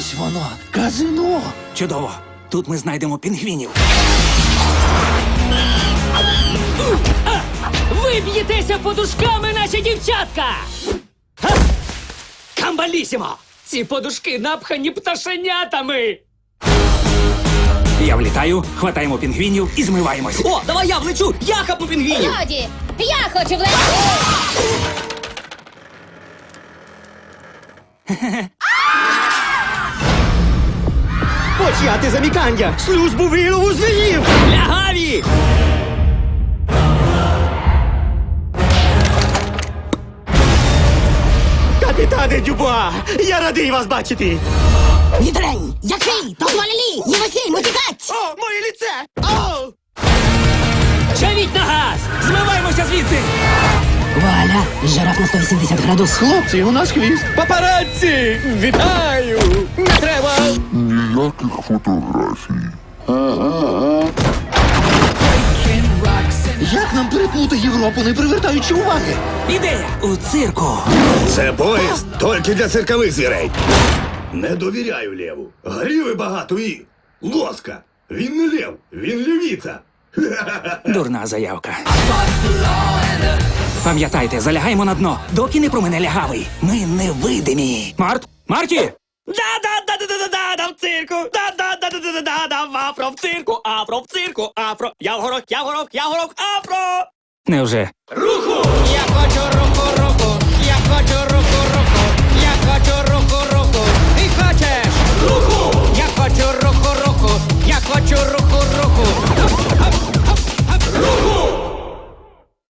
Ось воно, казино. Чудово. Тут ми знайдемо пінгвінів. Ви б'єтеся подушками, наші дівчатка! Ха! Камбалісімо! Ці подушки напхані пташенятами! Я влітаю, хватаємо пінгвінів і змиваємось. О, давай я влечу! Я хапну пінгвінів! Годі, я хочу влезти. Почати замікання! Службу вилову звірів! Лягаві! Капітане Дюбуа! Я радий вас бачити! Відрень! Який? Дозволили! Не вихиль, утікать! О, моє ліце! О! Чавіть на газ! Змиваємося звідси! Вуаля! Жираф на 180 градус. Хлопці, у нас хвіст! Папараці! Вітаю! Не треба! Ніяких фотографій. Як нам перетнути Європу, не привертаючи уваги? Ідея у цирку. Це поїзд тільки для циркових звірей. Не довіряю леву. Гріви багато і лоска. Він не лев, він левіця. Дурна заявка. Пам'ятайте, залягаємо на дно, доки не промине лягавий. Ми невидимі. Март? Марті! Да-да-да-да-да-да-да в цирку, афро. Я вгору, я горох, я горох! афро! Невже? Руху! Я хочу руху!